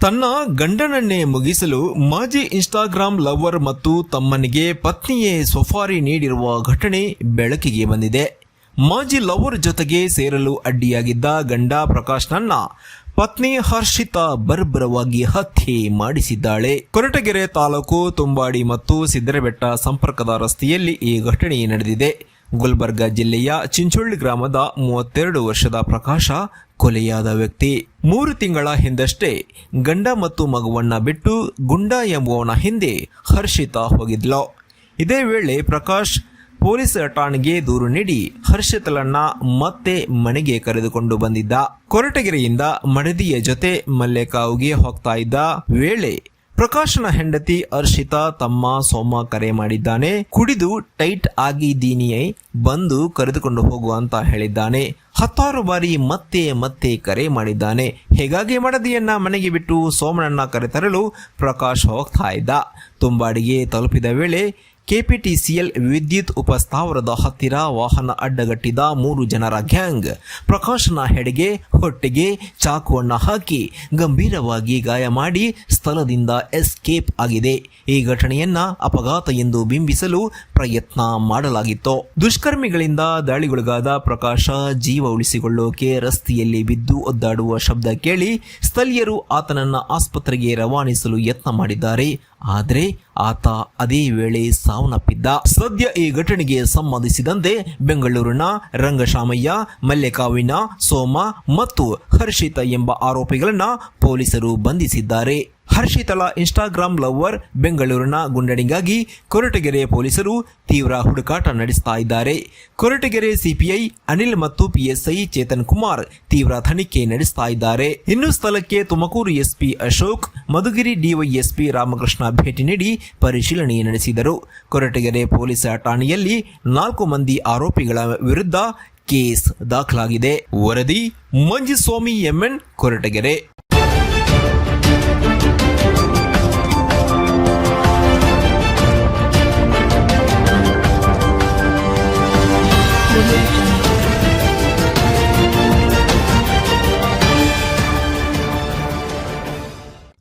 ತನ್ನ ಗಂಡನನ್ನೇ ಮುಗಿಸಲು ಮಾಜಿ ಇನ್ಸ್ಟಾಗ್ರಾಂ ಲವರ್ ಮತ್ತು ತಮ್ಮನಿಗೆ ಪತ್ನಿಯೇ ಸೊಫಾರಿ ನೀಡಿರುವ ಘಟನೆ ಬೆಳಕಿಗೆ ಬಂದಿದೆ. ಮಾಜಿ ಲವರ್ ಜೊತೆಗೆ ಸೇರಲು ಅಡ್ಡಿಯಾಗಿದ್ದ ಗಂಡ ಪ್ರಕಾಶ್ನನ್ನ ಪತ್ನಿ ಹರ್ಷಿತಾ ಬರ್ಬರವಾಗಿ ಹತ್ಯೆ ಮಾಡಿಸಿದ್ದಾಳೆ. ಕೊರಟಗೆರೆ ತಾಲೂಕು ತುಂಬಾಡಿ ಮತ್ತು ಸಿದ್ದರಬೆಟ್ಟ ಸಂಪರ್ಕದ ರಸ್ತೆಯಲ್ಲಿ ಈ ಘಟನೆ ನಡೆದಿದೆ. ಗುಲ್ಬರ್ಗಾ ಜಿಲ್ಲೆಯ ಚಿಂಚೋಳ್ಳಿ ಗ್ರಾಮದ ಮೂವತ್ತೆರಡು ವರ್ಷದ ಪ್ರಕಾಶ ಕೊಲೆಯಾದ ವ್ಯಕ್ತಿ. ಮೂರು ತಿಂಗಳ ಹಿಂದಷ್ಟೇ ಗಂಡ ಮತ್ತು ಮಗುವನ್ನ ಬಿಟ್ಟು ಗುಂಡ ಎಂಬುವನ ಹಿಂದೆ ಹರ್ಷಿತಾ ಹೋಗಿದ್ಲು. ಇದೇ ವೇಳೆ ಪ್ರಕಾಶ್ ಪೊಲೀಸ್ ಠಾಣೆಗೆ ದೂರು ನೀಡಿ ಹರ್ಷಿತಲನ್ನ ಮತ್ತೆ ಮನೆಗೆ ಕರೆದುಕೊಂಡು ಬಂದಿದ್ದ. ಕೊರಟಗೆರೆಯಿಂದ ಮಡದಿಯ ಜೊತೆ ಮಲ್ಲೆಕಾವುಗೆ ಹೋಗ್ತಾ ಇದ್ದ ವೇಳೆ ಪ್ರಕಾಶನ ಹೆಂಡತಿ ಅರ್ಷಿತಾ ತಮ್ಮ ಸೋಮ ಕರೆ ಮಾಡಿದ್ದಾನೆ. ಕುಡಿದು ಟೈಟ್ ಆಗಿದ್ದೀನಿಯೇ ಬಂದು ಕರೆದುಕೊಂಡು ಹೋಗು ಅಂತ ಹೇಳಿದ್ದಾನೆ. ಹತ್ತಾರು ಬಾರಿ ಮತ್ತೆ ಮತ್ತೆ ಕರೆ ಮಾಡಿದ್ದಾನೆ. ಹೇಗಾಗಿ ಮಡದಿಯನ್ನ ಮನೆಗೆ ಬಿಟ್ಟು ಸೋಮನನ್ನ ಕರೆತರಲು ಪ್ರಕಾಶ್ ಹೋಗ್ತಾ ಇದ್ದ. ತುಂಬಾಡಿಗೆ ತಲುಪಿದ ವೇಳೆ ಕೆಪಿಟಿಸಿಎಲ್ ವಿದ್ಯುತ್ ಉಪಸ್ಥಾವರದ ಹತ್ತಿರ ವಾಹನ ಅಡ್ಡಗಟ್ಟಿದ ಮೂರು ಜನರ ಗ್ಯಾಂಗ್ ಪ್ರಕಾಶನ ಹೆಡೆಗೆ ಹೊಟ್ಟೆಗೆ ಚಾಕುವನ್ನ ಹಾಕಿ ಗಂಭೀರವಾಗಿ ಗಾಯ ಮಾಡಿ ಸ್ಥಳದಿಂದ ಎಸ್ಕೇಪ್ ಆಗಿದೆ. ಈ ಘಟನೆಯನ್ನ ಅಪಘಾತ ಎಂದು ಬಿಂಬಿಸಲು ಪ್ರಯತ್ನ ಮಾಡಲಾಗಿತ್ತು. ದುಷ್ಕರ್ಮಿಗಳಿಂದ ದಾಳಿಗೊಳಗಾದ ಪ್ರಕಾಶ ಜೀವ ಉಳಿಸಿಕೊಳ್ಳೋಕೆ ರಸ್ತೆಯಲ್ಲಿ ಬಿದ್ದು ಒದ್ದಾಡುವ ಶಬ್ದ ಕೇಳಿ ಸ್ಥಳೀಯರು ಆತನನ್ನ ಆಸ್ಪತ್ರೆಗೆ ರವಾನಿಸಲು ಯತ್ನ ಮಾಡಿದ್ದಾರೆ. ಆದರೆ ಆತ ಅದೇ ವೇಳೆ ಸಾವನ್ನಪ್ಪಿದ್ದ. ಸದ್ಯ ಈ ಘಟನೆಗೆ ಸಂಬಂಧಿಸಿದಂತೆ ಬೆಂಗಳೂರಿನ ರಂಗಶಾಮಯ್ಯ, ಮಲ್ಲೆಕಾವಿನ ಸೋಮ ಮತ್ತು ಹರ್ಷಿತ ಎಂಬ ಆರೋಪಿಗಳನ್ನ ಪೊಲೀಸರು ಬಂಧಿಸಿದ್ದಾರೆ. ಹರ್ಷಿತಳ ಇನ್ಸ್ಟಾಗ್ರಾಂ ಲವರ್ ಬೆಂಗಳೂರಿನ ಗುಂಡಣಿಗಾಗಿ ಕೊರಟಗೆರೆ ಪೊಲೀಸರು ತೀವ್ರ ಹುಡುಕಾಟ ನಡೆಸ್ತಾ ಇದ್ದಾರೆ. ಕೊರಟಗೆರೆ ಸಿಪಿಐ ಅನಿಲ್ ಮತ್ತು ಪಿಎಸ್ಐ ಚೇತನ್ ಕುಮಾರ್ ತೀವ್ರ ತನಿಖೆ ನಡೆಸ್ತಾ ಇದ್ದಾರೆ. ಇನ್ನು ಸ್ಥಳಕ್ಕೆ ತುಮಕೂರು ಎಸ್ಪಿ ಅಶೋಕ್, ಮಧುಗಿರಿ ಡಿವೈಎಸ್ಪಿ ರಾಮಕೃಷ್ಣ ಭೇಟಿ ನೀಡಿ ಪರಿಶೀಲನೆ ನಡೆಸಿದರು. ಕೊರಟಗೆರೆ ಪೊಲೀಸ್ ಠಾಣೆಯಲ್ಲಿ ನಾಲ್ಕು ಮಂದಿ ಆರೋಪಿಗಳ ವಿರುದ್ಧ ಕೇಸ್ ದಾಖಲಾಗಿದೆ. ವರದಿ ಮಂಜುಸ್ವಾಮಿ ಎಂಎನ್ ಕೊರಟಗೆರೆ.